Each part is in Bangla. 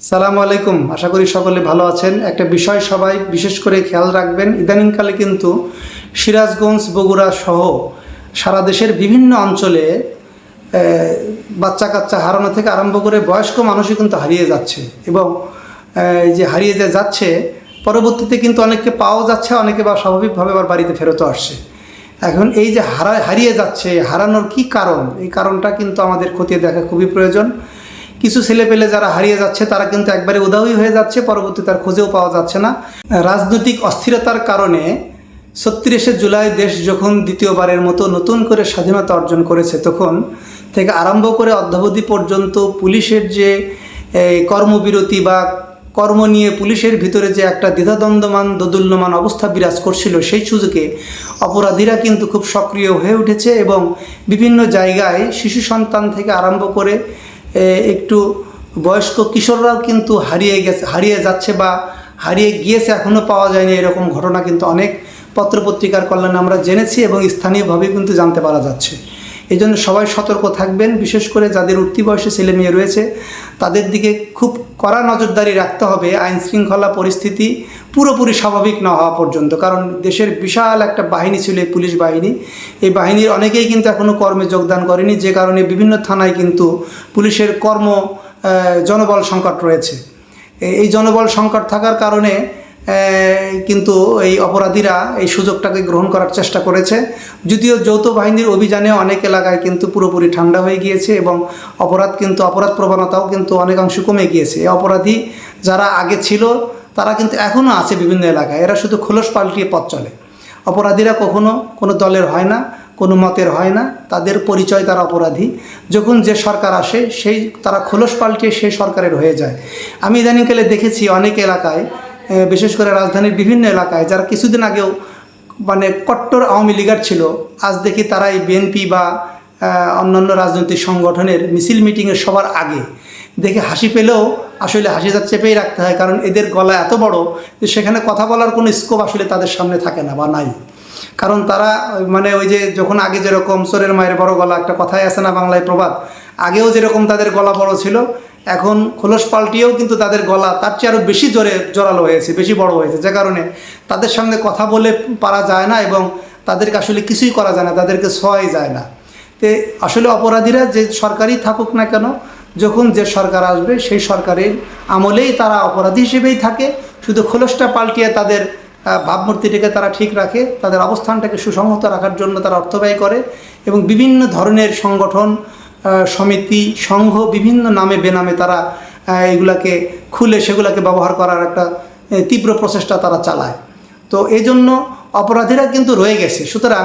সালামু আলাইকুম। আশা করি সকলে ভালো আছেন। একটা বিষয় সবাই বিশেষ করে খেয়াল রাখবেন, ইদানিংকালে কিন্তু সিরাজগঞ্জ, বগুড়া সহ সারা দেশের বিভিন্ন অঞ্চলে বাচ্চা কাচ্চা হারানো থেকে আরম্ভ করে বয়স্ক মানুষই কিন্তু হারিয়ে যাচ্ছে এবং যে হারিয়ে যে যাচ্ছে, পরবর্তীতে কিন্তু অনেককে পাওয়া যাচ্ছে, অনেকে বা স্বাভাবিকভাবে আবার বাড়িতে ফেরত আসছে। এখন এই যে হারা, হারিয়ে যাচ্ছে, হারানোর কি কারণ? এই কারণটা কিন্তু আমাদের খতিয়ে দেখা খুবই প্রয়োজন। কিছু ছেলেপেলে যারা হারিয়ে যাচ্ছে, তারা কিন্তু একবারে উদাহী হয়ে যাচ্ছে, পরবর্তী তার খোঁজেও পাওয়া যাচ্ছে না। রাজনৈতিক অস্থিরতার কারণে ছত্রিশে জুলাই দেশ যখন দ্বিতীয়বারের মতো নতুন করে স্বাধীনতা অর্জন করেছে, তখন থেকে আরম্ভ করে অদ্যাবধি পর্যন্ত পুলিশের যে কর্মবিরতি বা কর্ম নিয়ে পুলিশের ভিতরে যে একটা দ্বিধাদ্বন্দ্বমান, দোদুল্যমান অবস্থা বিরাজ করছিল, সেই সুযোগে অপরাধীরা কিন্তু খুব সক্রিয় হয়ে উঠেছে এবং বিভিন্ন জায়গায় শিশু সন্তান থেকে আরম্ভ করে একটু বয়স্ক কিশোররাও কিন্তু হারিয়ে গেছে, হারিয়ে যাচ্ছে বা হারিয়ে গিয়েছে এখনও পাওয়া যায়নি, এরকম ঘটনা কিন্তু অনেক পত্রপত্রিকার কল্যাণে আমরা জেনেছি এবং স্থানীয়ভাবে কিন্তু জানতে পারা যাচ্ছে। এই জন্য সবাই সতর্ক থাকবেন, বিশেষ করে যাদের উঠতি বয়সে ছেলে মেয়ে রয়েছে, তাদের দিকে খুব কড়া নজরদারি রাখতে হবে। আইন শৃঙ্খলা পরিস্থিতি পুরোপুরি স্বাভাবিক না হওয়া পর্যন্ত, কারণ দেশের বিশাল একটা বাহিনী ছিল এই পুলিশ বাহিনী। এই বাহিনীর অনেকেই কিন্তু এখনও কর্মে যোগদান করেনি, যে কারণে বিভিন্ন থানায় কিন্তু পুলিশের কর্ম জনবল সংকট রয়েছে। এই জনবল সংকট থাকার কারণে কিন্তু এই অপরাধীরা এই সুযোগটাকে গ্রহণ করার চেষ্টা করেছে। যদিও যৌথ বাহিনীর অভিযানে অনেক এলাকায় কিন্তু পুরোপুরি ঠান্ডা হয়ে গিয়েছে এবং অপরাধ কিন্তু, অপরাধ প্রবণতাও কিন্তু অনেকাংশ কমে গিয়েছে। অপরাধী যারা আগে ছিল, তারা কিন্তু এখনও আছে বিভিন্ন এলাকায়। এরা শুধু খোলস পাল্টিয়ে পথ চলে। অপরাধীরা কখনো কোনো দলের হয় না, কোনো মতের হয় না। তাদের পরিচয় তারা অপরাধী। যখন যে সরকার আসে, সেই তারা খোলস পাল্টিয়ে সেই সরকারের হয়ে যায়। আমি ইদানিংকালে দেখেছি অনেক এলাকায় বিশেষ করে রাজধানীর বিভিন্ন এলাকায়, যারা কিছুদিন আগেও মানে কট্টর আওয়ামী লীগার ছিল, আজ দেখি তারা এই বিএনপি বা অন্যান্য রাজনৈতিক সংগঠনের মিছিল মিটিংয়ের সবার আগে। দেখে হাসি পেলেও আসলে হাসি যা চেপেই রাখতে হয়, কারণ এদের গলা এত বড় যে সেখানে কথা বলার কোনো স্কোপ আসলে তাদের সামনে থাকে না বা নাই। কারণ তারা মানে ওই যে যখন আগে যেরকম চোরের মায়ের বড় গলা একটা কথাই আছে না বাংলায় প্রবাদ, আগেও যেরকম তাদের গলা বড় ছিল এখন খোলস পাল্টিয়েও কিন্তু তাদের গলা তার চেয়ে আরও বেশি জোরে জোরালো হয়েছে, বেশি বড় হয়েছে। যে কারণে তাদের সামনে কথা বলে পারা যায় না এবং তাদেরকে আসলে কিছুই করা যায় না, তাদেরকে ছোঁয়াই যায় না। তে আসলে অপরাধীরা যে সরকারই থাকুক না কেন, যখন যে সরকার আসবে, সেই সরকারের আমলেই তারা অপরাধী হিসেবেই থাকে। শুধু খোলসটা পাল্টিয়ে তাদের ভাবমূর্তিটাকে তারা ঠিক রাখে, তাদের অবস্থানটাকে সুসংহত রাখার জন্য তারা অর্থ ব্যয় করে এবং বিভিন্ন ধরনের সংগঠন সমিতি, সংঘ বিভিন্ন নামে বেনামে তারা এগুলাকে খুলে সেগুলাকে ব্যবহার করার একটা তীব্র প্রচেষ্টা তারা চালায়। তো এই জন্য অপরাধীরা কিন্তু রয়ে গেছে। সুতরাং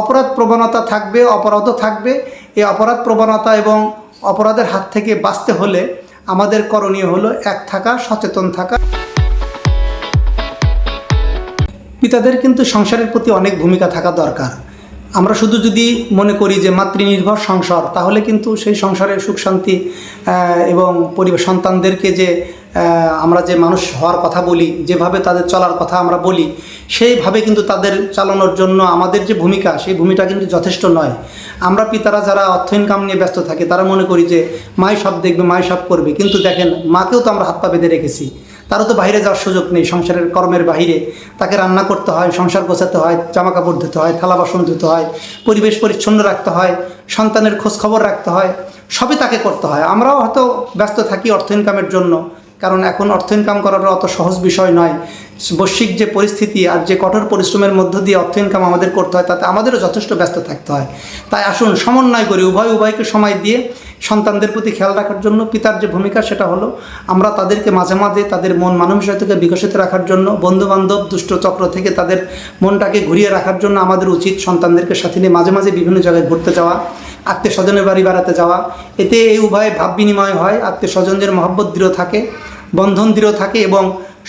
অপরাধ প্রবণতা থাকবে, অপরাধও থাকবে। এই অপরাধ প্রবণতা এবং অপরাধের হাত থেকে বাঁচতে হলে আমাদের করণীয় হলো এক থাকা, সচেতন থাকা। পিতাদের কিন্তু সংসারের প্রতি অনেক ভূমিকা থাকা দরকার। আমরা শুধু যদি মনে করি যে মাতৃনির্ভর সংসার, তাহলে কিন্তু সেই সংসারের সুখ শান্তি এবং পরিবার সন্তানদেরকে যে আমরা যে মানুষ হওয়ার কথা বলি, যেভাবে তাদের চলার কথা আমরা বলি, সেইভাবে কিন্তু তাদের চালানোর জন্য আমাদের যে ভূমিকা, সেই ভূমিকা কিন্তু যথেষ্ট নয়। আমরা পিতারা যারা অর্থ ইনকাম নিয়ে ব্যস্ত থাকি, তারা মনে করি যে, মাই সব দেখবে, মাই সব করবে। কিন্তু দেখেন, মাকেও তো আমরা হাত পা বেঁধে রেখেছি। তারও তো বাইরে যাওয়ার সুযোগ নেই। সংসারের কর্মের বাহিরে তাকে রান্না করতে হয়, সংসার গোছাতে হয় জামা কাপড় ধুতে হয়, থালা বাসন ধুতে হয়, পরিবেশ পরিচ্ছন্ন রাখতে হয়, সন্তানের খোঁজ খবর রাখতে হয়, সবই তাকে করতে হয়। আমরাও হয়তো ব্যস্ত থাকি অর্থ ইনকামের জন্য। কারণ এখন অর্থ ইনকাম করাটা অত সহজ বিষয় নয়। বৈশ্বিক যে পরিস্থিতি আর যে কঠোর পরিশ্রমের মধ্য দিয়ে অর্থ ইনকাম আমাদের করতে হয়, তাতে আমাদেরও যথেষ্ট ব্যস্ত থাকতে হয়। তাই আসুন, সমন্বয় করি। উভয়, উভয়কে সময় দিয়ে সন্তানদের প্রতি খেয়াল রাখার জন্য পিতার যে ভূমিকা, সেটা হলো আমরা তাদেরকে মাঝে মাঝে তাদের মন মানসিকতাকে বিকশিত রাখার জন্য, বন্ধুবান্ধব, দুষ্ট চক্র থেকে তাদের মনটাকে ঘুরিয়ে রাখার জন্য আমাদের উচিত সন্তানদেরকে সাথে নিয়ে মাঝে মাঝে বিভিন্ন জায়গায় ঘুরতে যাওয়া। আত্মীয় স্বজনের বাড়ি বেড়াতে যাওয়া। এতে এই উভয় ভাব বিনিময় হয় আত্মীয় স্বজনদের মহব্বত দৃঢ় থাকে, বন্ধন দৃঢ় থাকে এবং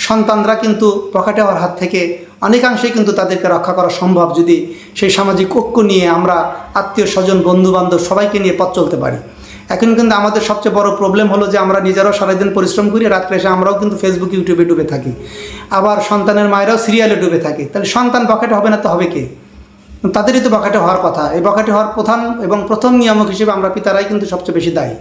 সন্তানরা কিন্তু প্রকাটে হওয়ার হাত থেকে অনেকাংশেই কিন্তু তাদেরকে রক্ষা করা সম্ভব যদি সেই সামাজিক ঐক্য নিয়ে আমরা আত্মীয় স্বজন বন্ধু বান্ধব সবাইকে নিয়ে পথ চলতে পারি। এখন কিন্তু আমাদের সবচেয়ে বড় প্রবলেম হলো যে আমরা নিজেরাও সারাদিন পরিশ্রম করি, রাত্রে এসে আমরাও কিন্তু ফেসবুক ইউটিউবে ডুবে থাকি। আবার সন্তানের মায়েরাও সিরিয়ালে ডুবে থাকে। তাহলে সন্তান পকেটে হবে না তো হবে কে? তাদেরই তো বকাটি হওয়ার কথা। এই বখাটে হওয়ার প্রধান এবং প্রথম নিয়ামক হিসেবে আমরা পিতারাই কিন্তু সবচেয়ে বেশি দায়ী।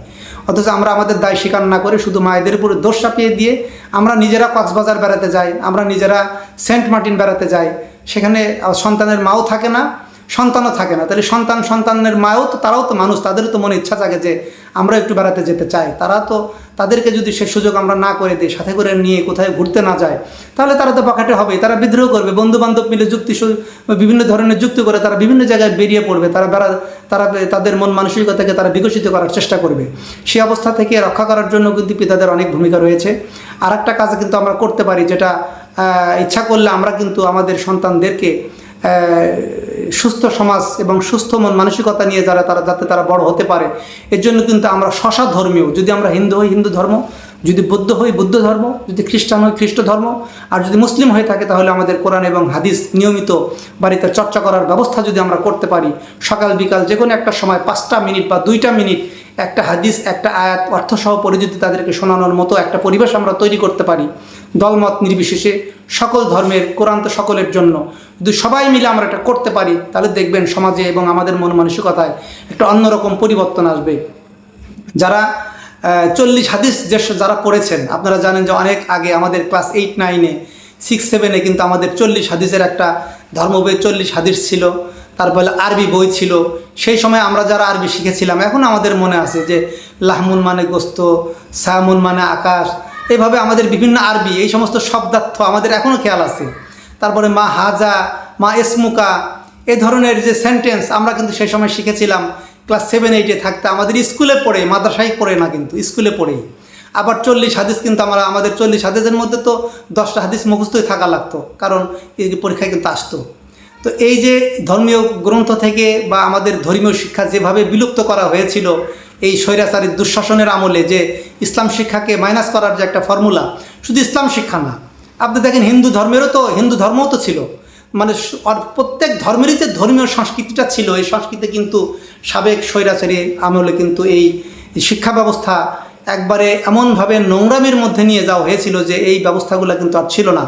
অথচ আমরা আমাদের দায় স্বীকার না করে শুধু মায়েদের উপরে দোষ চাপিয়ে দিয়ে আমরা নিজেরা কক্সবাজার বেড়াতে যাই, আমরা নিজেরা সেন্ট মার্টিন বেড়াতে যাই। সেখানে সন্তানের মাও থাকে না সন্তানও থাকে না। তাহলে সন্তান সন্তানের মাও তো, তারাও তো মানুষ তাদেরও তো মনে ইচ্ছা থাকে যে আমরা একটু বেড়াতে যেতে চাই। তারা তো, তাদেরকে যদি সে সুযোগ আমরা না করে দিই, সাথে করে নিয়ে কোথায় ঘুরতে না যায়, তাহলে তারা তো পকেটে হবে তারা বিদ্রোহ করবে। বন্ধু বান্ধব মিলে যুক্তি সু- বিভিন্ন ধরনের যুক্তি করে তারা বিভিন্ন জায়গায় বেরিয়ে পড়বে। তারা বেড়া, তারা তাদের মন মানসিকতাকে তারা বিকশিত করার চেষ্টা করবে। সেই অবস্থা থেকে রক্ষা করার জন্য কিন্তু পিতাদের অনেক ভূমিকা রয়েছে। আর একটা কাজ কিন্তু আমরা করতে পারি, যেটা ইচ্ছা করলে আমরা কিন্তু আমাদের সন্তানদেরকে সুস্থ সমাজ এবং সুস্থ মন মানসিকতা নিয়ে যারা তারা যাতে তারা বড় হতে পারে, এর জন্য কিন্তু আমরা শশা ধর্মীয়। যদি আমরা হিন্দু হই হিন্দু ধর্ম, যদি বৌদ্ধ হই বৌদ্ধ ধর্ম, যদি খ্রিস্টান হই খ্রিস্ট ধর্ম, আর যদি মুসলিম হয়ে থাকে তাহলে আমাদের কোরআন এবং হাদিস নিয়মিত বাড়িতে চর্চা করার ব্যবস্থা যদি আমরা করতে পারি, সকাল বিকাল যে কোনো একটা সময় পাঁচটা মিনিট বা দুইটা মিনিট একটা হাদিস, একটা আয়াত অর্থসহ পরে যদি তাদেরকে শোনানোর মতো একটা পরিবেশ আমরা তৈরি করতে পারি দলমত নির্বিশেষে সকল ধর্মের, কোরআন তো সকলের জন্য। যদি সবাই মিলে আমরা এটা করতে পারি, তাহলে দেখবেন সমাজে এবং আমাদের মন মানসিকতায় একটা অন্যরকম পরিবর্তন আসবে। যারা চল্লিশ হাদিস যে যারা পড়েছেন, আপনারা জানেন যে অনেক আগে আমাদের ক্লাস এইট, নাইনে, সিক্স, সেভেনে কিন্তু আমাদের চল্লিশ হাদিসের একটা ধর্মবই চল্লিশ হাদিস ছিল। তারপরে আরবি বই ছিল। সেই সময় আমরা যারা আরবি শিখেছিলাম, এখন আমাদের মনে আছে যে লাহমুন মানে গোস্ত সায়ামুন মানে আকাশ এইভাবে আমাদের বিভিন্ন আরবি, এই সমস্ত শব্দার্থ আমাদের এখনও খেয়াল আছে। তারপরে মা হাজা, মা এসমুকা এ ধরনের যে সেন্টেন্স আমরা কিন্তু সেই সময় শিখেছিলাম ক্লাস সেভেন এইটে থাকতে আমাদের স্কুলে পড়ে, মাদ্রাসায় পড়ে না কিন্তু, স্কুলে পড়েই আবার চল্লিশ হাদিস কিন্তু আমরা, আমাদের চল্লিশ হাদিসের মধ্যে তো দশটা হাদিস মুখস্থই থাকা লাগতো, কারণ এই পরীক্ষায় কিন্তু আসতো। তো এই যে ধর্মীয় গ্রন্থ থেকে বা আমাদের ধর্মীয় শিক্ষা যেভাবে বিলুপ্ত করা হয়েছিল, এই স্বৈরাচারীর দুঃশাসনের আমলে যে ইসলাম শিক্ষাকে মাইনাস করার যে একটা ফর্মুলা শুধু ইসলাম শিক্ষা না, আপনি দেখেন হিন্দু ধর্মেরও তো, হিন্দু ধর্মও তো ছিল। মানে প্রত্যেক ধর্মেরই যে ধর্মীয় সংস্কৃতিটা ছিল, এই সংস্কৃতি কিন্তু সাবেক স্বৈরাচারী আমলে কিন্তু এই শিক্ষা ব্যবস্থা একবারে এমনভাবে নোংরামির মধ্যে নিয়ে যাওয়া হয়েছিল যে এই ব্যবস্থাগুলো কিন্তু আর ছিল না।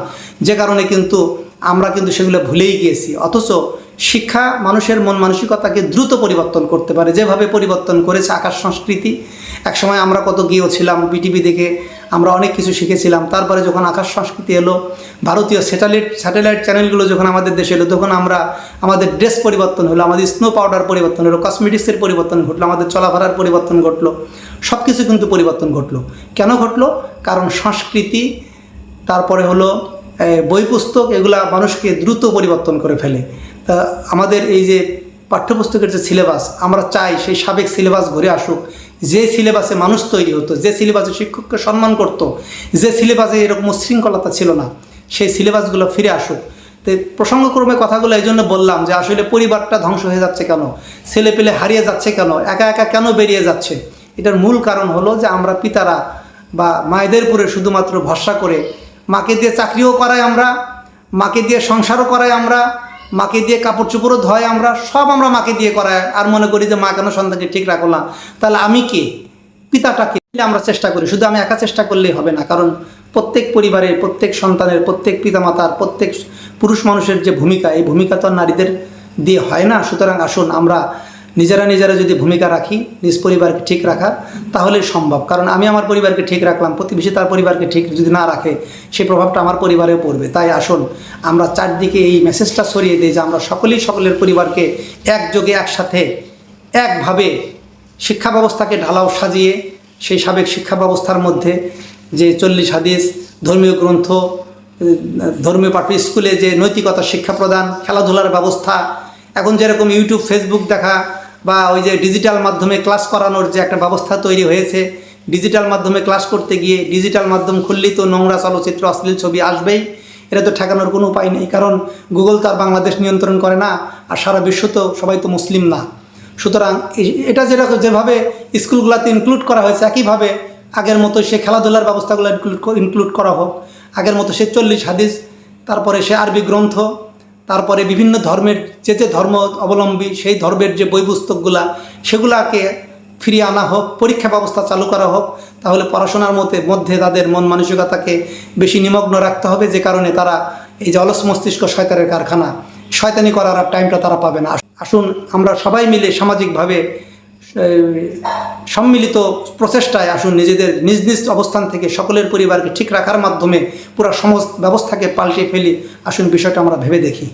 যে কারণে কিন্তু আমরা কিন্তু সেগুলো ভুলেই গিয়েছি। অথচ শিক্ষা মানুষের মন মানসিকতাকে দ্রুত পরিবর্তন করতে পারে। যেভাবে পরিবর্তন করেছে আকাশ সংস্কৃতি, একসময় আমরা কত গিয়েছিলাম বিটিভি দেখে আমরা অনেক কিছু শিখেছিলাম। তারপরে যখন আকাশ সংস্কৃতি এলো, ভারতীয় স্যাটেলাইট স্যাটেলাইট চ্যানেলগুলো যখন আমাদের দেশে এলো, তখন আমরা আমাদের ড্রেস পরিবর্তন হলো, আমাদের স্নো পাউডার পরিবর্তন হলো কসমেটিক্সের পরিবর্তন ঘটলো, আমাদের চলাফেরার পরিবর্তন ঘটলো সব কিছু কিন্তু পরিবর্তন ঘটলো। কেন ঘটলো? কারণ সংস্কৃতি, তারপরে হলো বই পুস্তক এগুলা মানুষকে দ্রুত পরিবর্তন করে ফেলে। তা আমাদের এই যে পাঠ্যপুস্তকের যে সিলেবাস, আমরা চাই সেই সাবেক সিলেবাস ঘুরে আসুক। যে সিলেবাসে মানুষ তৈরি হতো, যে সিলেবাসে শিক্ষককে সম্মান করতো, যে সিলেবাসে এরকম উচ্ছৃঙ্খলতা ছিল না, সেই সিলেবাসগুলো ফিরে আসুক। তো প্রসঙ্গক্রমে কথাগুলো এই জন্য বললাম যে আসলে পরিবারটা ধ্বংস হয়ে যাচ্ছে কেন? ছেলে পেলে হারিয়ে যাচ্ছে কেন? একা একা কেন বেরিয়ে যাচ্ছে? এটার মূল কারণ হলো যে আমরা পিতারা বা মায়েদের উপরে শুধুমাত্র ভরসা করে মাকে দিয়ে চাকরিও করাই আমরা, মাকে দিয়ে সংসারও করাই আমরা, মাকে দিয়ে কাপড় চোপড়ও ধোয় আমরা, সব আমরা মাকে দিয়ে করাই। আর মনে করি যে মা কেন সন্তানকে ঠিক রাখো না? তাহলে আমি কে? পিতাটাকে আমরা চেষ্টা করি। শুধু আমি একা চেষ্টা করলেই হবে না, কারণ প্রত্যেক পরিবারের প্রত্যেক সন্তানের, প্রত্যেক পিতামাতার, প্রত্যেক পুরুষ মানুষের যে ভূমিকা, এই ভূমিকা তো নারীদের দিয়ে হয় না। সুতরাং আসুন আমরা নিজেরা নিজেরা যদি ভূমিকা রাখি, নিজ পরিবারকে ঠিক রাখা, তাহলে সম্ভব। কারণ আমি আমার পরিবারকে ঠিক রাখলাম, প্রতিবেশী তার পরিবারকে ঠিক যদি না রাখে সেই প্রভাবটা আমার পরিবারেও পড়বে। তাই আসুন, আমরা চারদিকে এই মেসেজটা ছড়িয়ে দিই যে আমরা সকলেই সকলের পরিবারকে একযোগে, একসাথে, একভাবে শিক্ষা ব্যবস্থাকে ঢালাও সাজিয়ে, সেই সাবেক শিক্ষা ব্যবস্থার মধ্যে যে চল্লিশ হাদিস, ধর্মীয় গ্রন্থ, ধর্মীয় পাঠ্য স্কুলে যে নৈতিকতা শিক্ষা প্রদান, খেলাধুলার ব্যবস্থা, এখন যেরকম ইউটিউব ফেসবুক দেখা বা ওই যে ডিজিটাল মাধ্যমে ক্লাস করানোর যে একটা ব্যবস্থা তৈরি হয়েছে ডিজিটাল মাধ্যমে ক্লাস করতে গিয়ে ডিজিটাল মাধ্যম খুললেই তো নোংরা চলচ্চিত্র, অশ্লীল ছবি আসবেই। এটা তো ঠেকানোর কোনো উপায় নেই, কারণ গুগল তো আর বাংলাদেশ নিয়ন্ত্রণ করে না, আর সারা বিশ্ব তো সবাই তো মুসলিম না। সুতরাং এটা যেরকম যেভাবে স্কুলগুলোতে ইনক্লুড করা হয়েছে, একইভাবে আগের মতো সে খেলাধুলার ব্যবস্থাগুলো ইনক্লুড ইনক্লুড করা হোক। আগের মতো সে চল্লিশ হাদিস, তারপরে সে আরবি গ্রন্থ তারপরে বিভিন্ন ধর্মের যে যে ধর্ম অবলম্বী, সেই ধর্মের যে বই পুস্তকগুলা সেগুলাকে ফিরিয়ে আনা হোক, পরীক্ষা ব্যবস্থা চালু করা হোক, তাহলে পড়াশোনার মধ্যে মধ্যে তাদের মন মানসিকতাকে বেশি নিমগ্ন রাখতে হবে, যে কারণে তারা এই যে অলস মস্তিষ্ক শয়তানের কারখানা, শয়তানি করার আর টাইমটা তারা পাবে না। আসুন, আমরা সবাই মিলে সামাজিকভাবে সম্মিলিত প্রচেষ্টায় আসুন নিজেদের নিজ নিজ অবস্থান থেকে সকলের পরিবারকে ঠিক রাখার মাধ্যমে পুরো সমস্ত ব্যবস্থাকে পাল্টে ফেলি। আসুন বিষয়টা আমরা ভেবে দেখি।